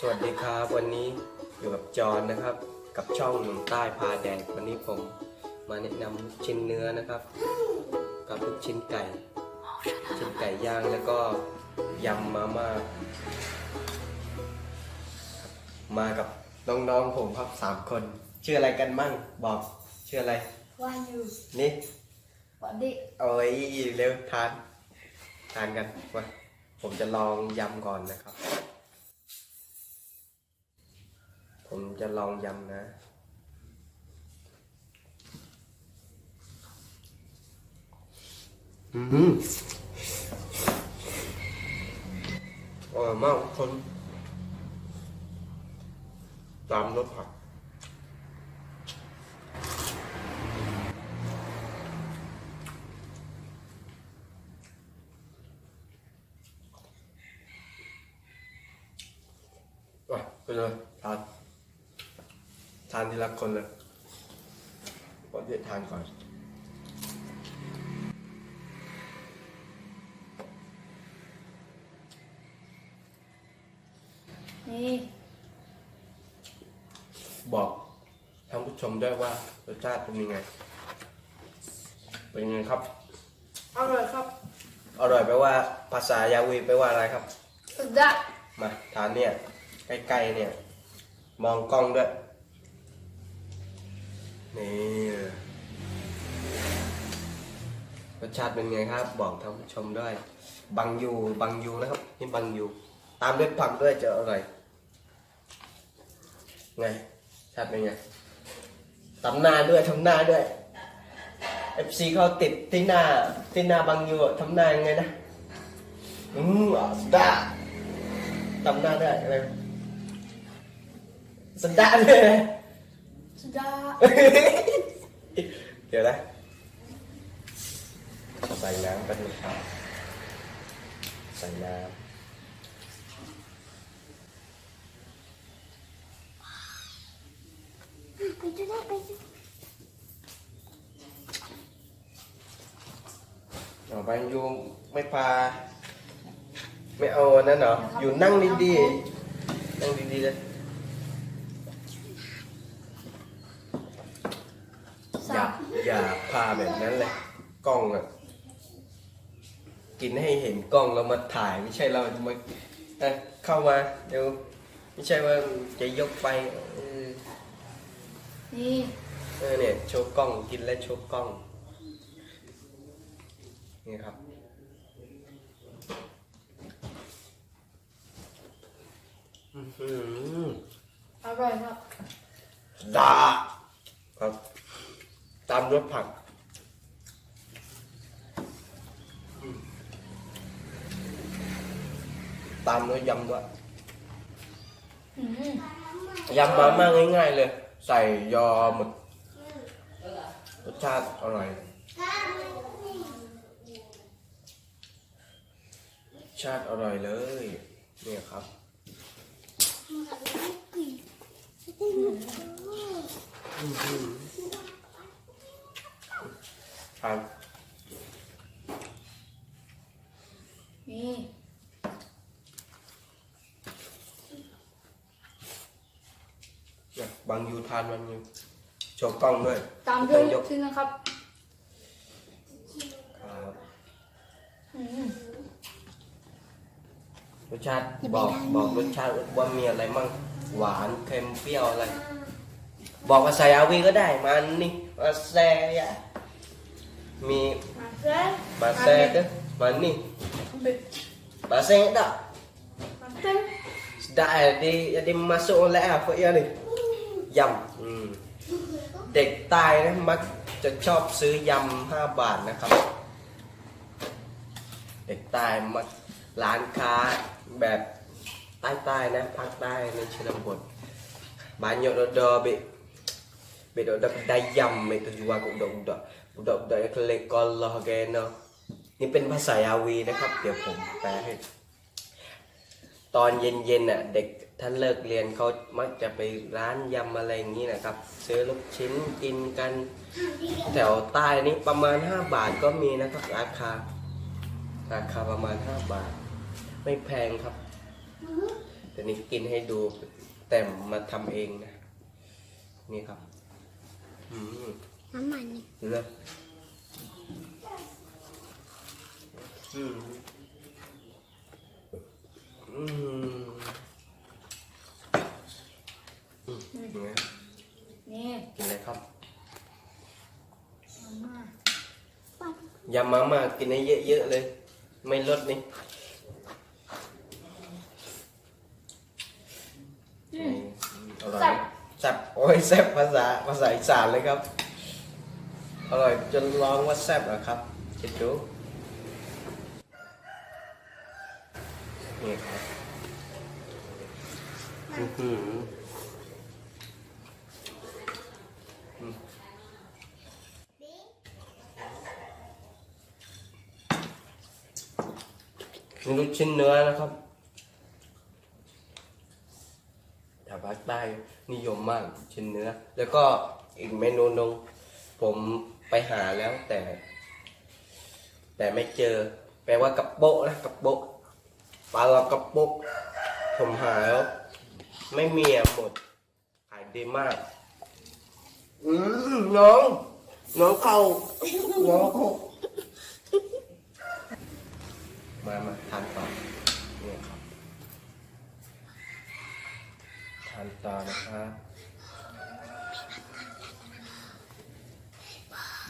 สวัสดีครับ วันนี้อยู่กับจอห์นนะครับ กับช่องหนุ่มใต้พาแดงวันนี้ผมมาแนะนำลูกชิ้นเนื้อนะครับ กับลูกชิ้นไก่ชิ้นไก่ย่างแล้วก็ยำมาม่ามากับน้องๆผมครับสามคนชื่ออะไรกันมั่งบอกชื่ออะไรว่าอยู่นี่วันดีเอาไว้เร็วทานทานกันมาผมจะลองยำก่อนนะครับ ผมจะลองยำนะ อืมอร่อยมากทุกคนตามรสผักอะไปเลยทานทานทีละคนเลยก่อนที่จะทานก่อนนี่บอกท่านผู้ชมด้วยว่ารสชาติเป็นยังไง เป็นยังไงครับ อร่อยครับอร่อยแปลว่าภาษายาวีแปลว่าอะไรครับ สุดยอดมาทานเนี่ยใกล้ๆเนี่ย มองกล้องด้วย นี่รสชาติเป็นไงครับ บอกท่านผู้ชมด้วย บังยูบังยูนะครับ นี่บังยูตามด้วยผักด้วยจะอร่อยไงชาติเป็นไงทำหน้าด้วยทำหน้าด้วย FC เขาติดที่หน้าที่หน้าบังยูทำหน้ายังไงนะอืมอะสดาทำหน้าได้อะไรสดาเลย ดยอดเดี๋ยวนะใส่น้ำแป๊บนึงครับใส่น้ำต่อไปยูไม่พาไม่เอาอันนั้นเหรออยู่นั่งดีๆนั่งดีๆเลย อย่าอย่าพาแบบนั้นเลยกล้องอะกินให้เห็นกล้องเรามาถ่ายไม่ใช่เราจะมาเอ้ยเข้ามาเดี๋ยวไม่ใช่ว่าจะยกไปเออนี่เออเนี่ยโชว์กล้องกินและโชว์กล้องนี่ครับ อื้อหือ อร่อยครับดาครับตามรสผักอืม ตามด้วยยำด้วยอืมยำมาม่าง่ายๆเลย ใส่ยอหมึกรสชาติอร่อยรสชาติอร่อยเลย เนี่ยครับทานนี่ เนี่ย บางยูทานมันยูโชว์กล้องด้วยตามด้วยต้องยลูกกชิ้นนะครับครับอืมรสชาติบอกบอกรสชาติว่ามีอะไรมั่งหวานเค็มเปรี้ยวอะไร บอกภาษาอาวีก็ได้มันนี่มาแซ่ยะมีมาเซ่มาแซ่ก็มันนี่บิดมาแซ่ dak มาเซ่ dak jadi jadi masuk oleh apa ya ni ยำเด็กใต้นะมักจะชอบซื้อยำห้าบาทนะครับ เด็กใต้มักร้านค้าแบบใต้ๆนะภาคใต้ในชนบท banyak dah be be dah dah kedai yam itu jual ke budak-budak budak-budak yang kelik Allah kena นี่เป็นภาษายาวีนะครับ เดี๋ยวผมแปลให้ ตอนเย็นๆน่ะเด็กท่านเลิกเรียนเขามักจะไปร้านยำอะไรอย่างนี้นะครับ ซื้อลูกชิ้นกินกัน แถวใต้นี่ประมาณ 5 บาทก็มีนะครับ ราคา ราคาประมาณ 5 บาท ไม่แพงครับแต่นี่กินให้ดูแต่มาทำเองนะ นี่ครับอืมน้ำมันนี่ดูนะอืมอืมอืมยังไง นี่กินอะไรครับ มาม่าปัดยำมาม่ากินให้เยอะๆเลย ไม่ลดนี่อืม อร่อยแซ่บ แซ่บโอ้ยแซ่บภาษาภาษาอีสานเลยครับ อร่อยจนร้องว่าแซ่บอะครับคิดดู นี่ครับอือหืออืมนี่ลูกชิ้นเนื้อนะครับแถวภาคใต้นิยมมากชิ้นเนื้อ แล้วก็อีกเมนูหนึงผมไปหาแล้วแต่ แต่ไม่เจอ แปลว่ากระโปะนะกระโปะ ปลาลอกระโปะผมหาแล้ว ไม่มีอะหมด ขายดีมาก อืมน้อง น้องเข้าน้องเข้ามามาทานต่อเนี่ยครับ ทานต่อนะครับ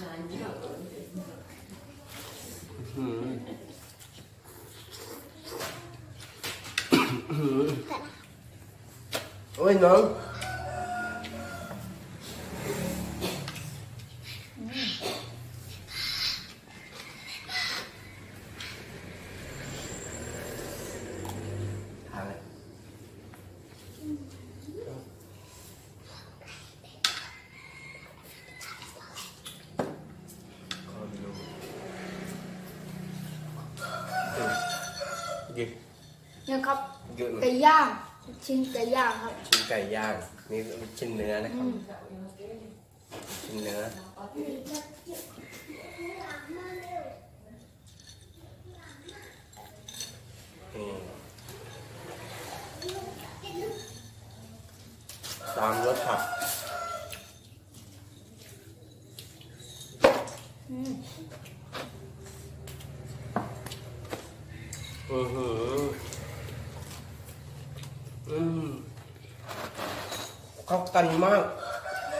อื้อหืออื้อหื โอ้ยน้องทานเลยขอดูอืมหยิบเนี่ยครับหยุดไก่ย่างชิ้นไก่ย่างครับ ชิ้นไก่ย่างนี่ชิ้นเนื้อนะครับชิ้นเนื้อนี่ตามรสผักอืมอือหืออืมเข้า กันมาก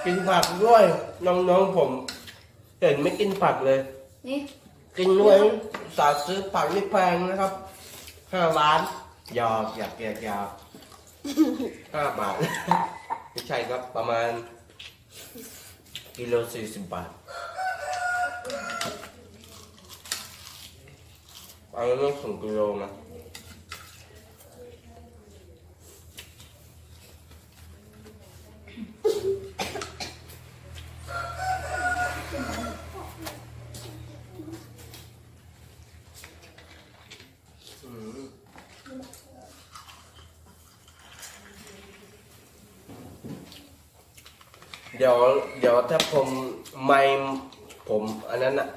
กินผักด้วย น้องๆผม เห็นไม่กินผักเลย นี่กินด้วยสาซื้อผักนี่แพงนะครับห้าล้านหยอกหยอกหยอกหยอกห้าบาทไม่ใช่ครับประมาณกิโลสี่สิบบาทอันนี้ต้องส่งกิโลนะ เดี๋ยวเดี๋ยวถ้าผมไม่ผมอันนั้นอะ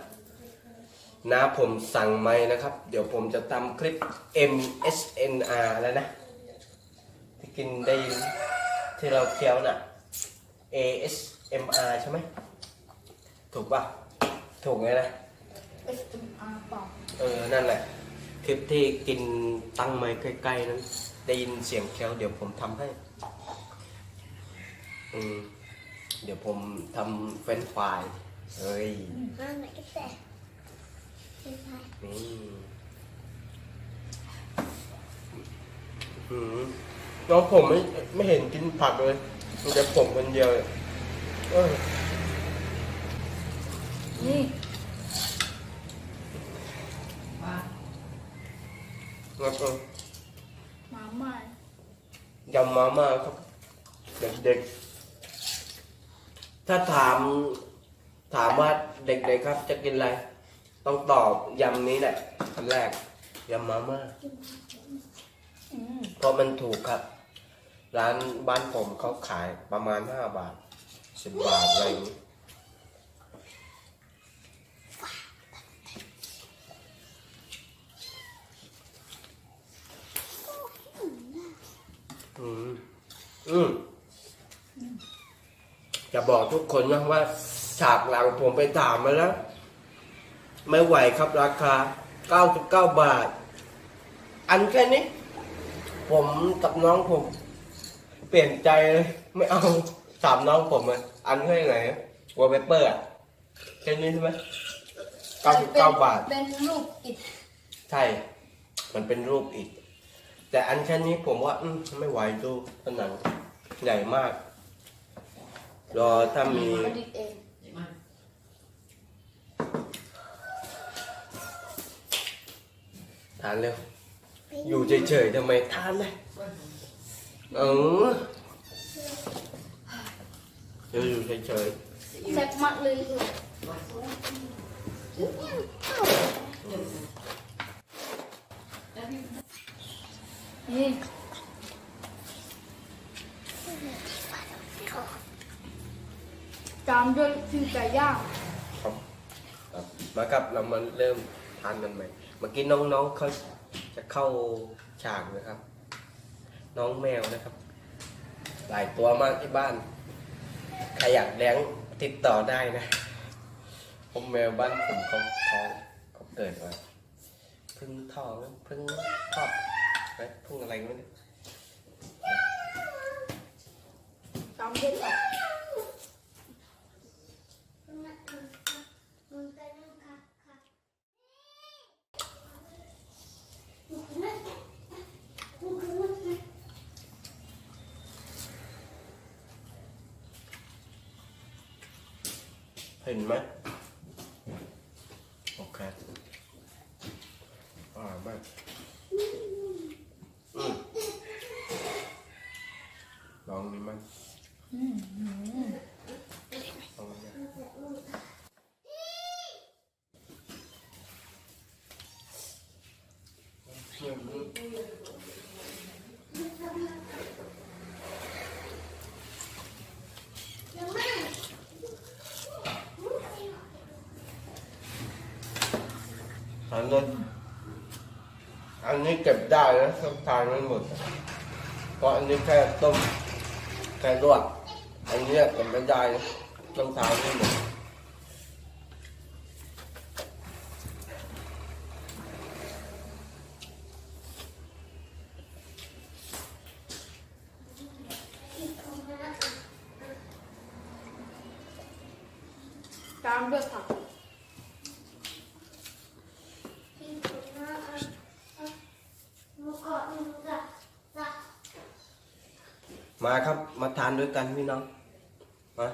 นะผมสั่งไม่นะครับ เดี๋ยวผมจะทำคลิป MSNR แล้วนะ ที่กินได้ยินที่เราเคี้ยวน่ะ ASMR ใช่ไหม ถูกป่ะถูกไงนะ SMR เปล่าเออ นั่นแหละ คลิปที่กินตั้งไม้ใกล้ๆนั้น ได้ยินเสียงแคลวเดี๋ยวผมทำให้ อืม เดี๋ยวผมทำเฟรนช์ฟรายเฮ้ยน้ำไหนก็แต่เป็นไงนี่อืมน้องผมไม่ไม่เห็นกินผักเลยมีแต่ผมคนเดียวเลยเออนี่แล้วก็มาม่ายำมาม่าครับเด็กๆ ถ้าถามถามว่าเด็กๆครับ จะกินอะไร ต้องตอบยำนี้แหละคำแรกยำมาม่าอืมเพราะมันถูกครับ ร้านบ้านผมเขาขายประมาณห้าบาทสิบบาทอะไรอย่างนี้อืม จะบอกทุกคนนะว่าฉากหลังผมไปถามมาแล้ว ไม่ไหวครับราคา 99 บาท อันแค่นี้ ผมกับน้องผม เปลี่ยนใจเลยไม่เอาถามน้องผมอะอันแค่ไหนวอลเปเปอร์อะแค่นี้ใช่ไหม99 บาท เป็นลูกอิดใช่ มันเป็นรูปอิฐแต่อันแค่นี้ผมว่า อืมไม่ไหวดูผนังใหญ่มาก รอถ้ามี ดิษฐ์เองทานเร็ว อยู่เฉยๆทำไมทานเลยเออเดี๋ยวอยู่เฉยแซ่บมากเลยนี่ ตามด้วยชิ้นไก่ย่างๆครับครับมาครับเรามาเริ่มทานกันใหม่เมื่อกี้น้องๆเขาจะเข้าฉากนะครับ น้องแมวนะครับ หลายตัวมากที่บ้าน ใครอยากเลี้ยงติดต่อได้นะผมแมวบ้านผมเขาท้องเขาเกิดมาเพึ่งท้องเพึ่งคลอดนะเพึ่งอะไรไม่รู้ตามด้วยผัก เห็นไหมโอเคอร่อยมากอืมลองนี้มั้ง อืมอืม ลองนี้ อันนั้นอันนี้เก็บได้นะต้องทานไม่หมด เพราะอันนี้แค่ต้มแค่ลวกอันนี้เก็บไม่ได้ต้องทานไม่หมดตามด้วยผัก มาครับ มาทานด้วยกันพี่น้อง มา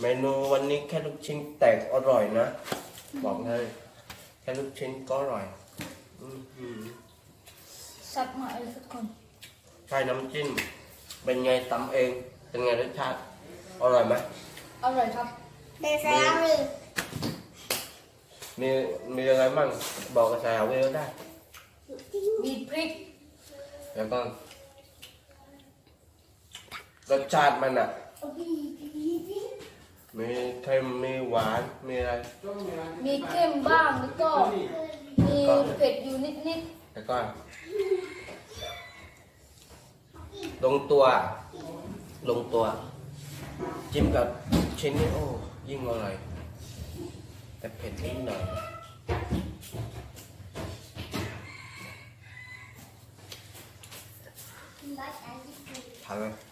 เมนูวันนี้แค่ลูกชิ้นแตกอร่อยนะ บอกเลยแค่ลูกชิ้นก็อร่อยอื้อหือแซ่บมากเลยทุกคนใช่น้ำจิ้ม เป็นไงตำเอง เป็นไงรสชาติ อร่อยไหม อร่อยครับมีมีอะไรมั่ง บอกกับสาวเวลได้ มีพริก แล้วก็รสชาติมันอะมีเค็มมีหวานมีอะไรมีเค็มบ้างแล้วก็มีเผ็ดอยู่นิดแล้วก็ลงตัว ลงตัว จิ้มกับชิ้นนี้โอ้ยิ่งอร่อยแต่เผ็ดนิดหน่อย ทานเลยๆ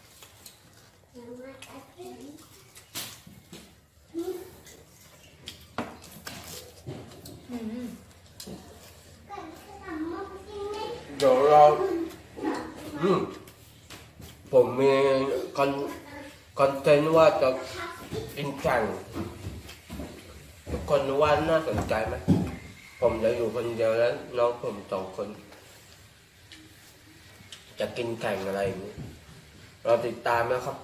อืมเดี๋ยวเราผมมีคอนคอนเทนต์ว่าจะกินแข่งทุกคนว่าน่าสนใจไหมผมจะอยู่คนเดียวแล้วน้องผมสองคน จะกินแข่งอะไรอย่างนี้เราติดตามนะครับ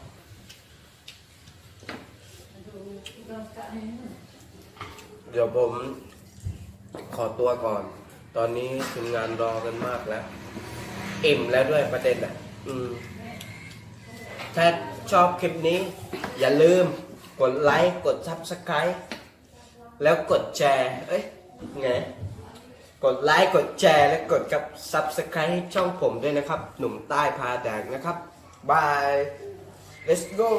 เดี๋ยวผมขอตัวก่อน ตอนนี้ทีมงานรอกันมากแล้วอิ่มแล้วด้วยประเด็นอะ อืม ถ้าชอบคลิปนี้ อย่าลืมกดไลค์ กด subscribe แล้วกดแชร์ เอ้ย ไง กดไลค์กดแชร์และกดกับ subscribe ให้ช่องผมด้วยนะครับ หนุ่มใต้พาแดกนะครับบาย let's go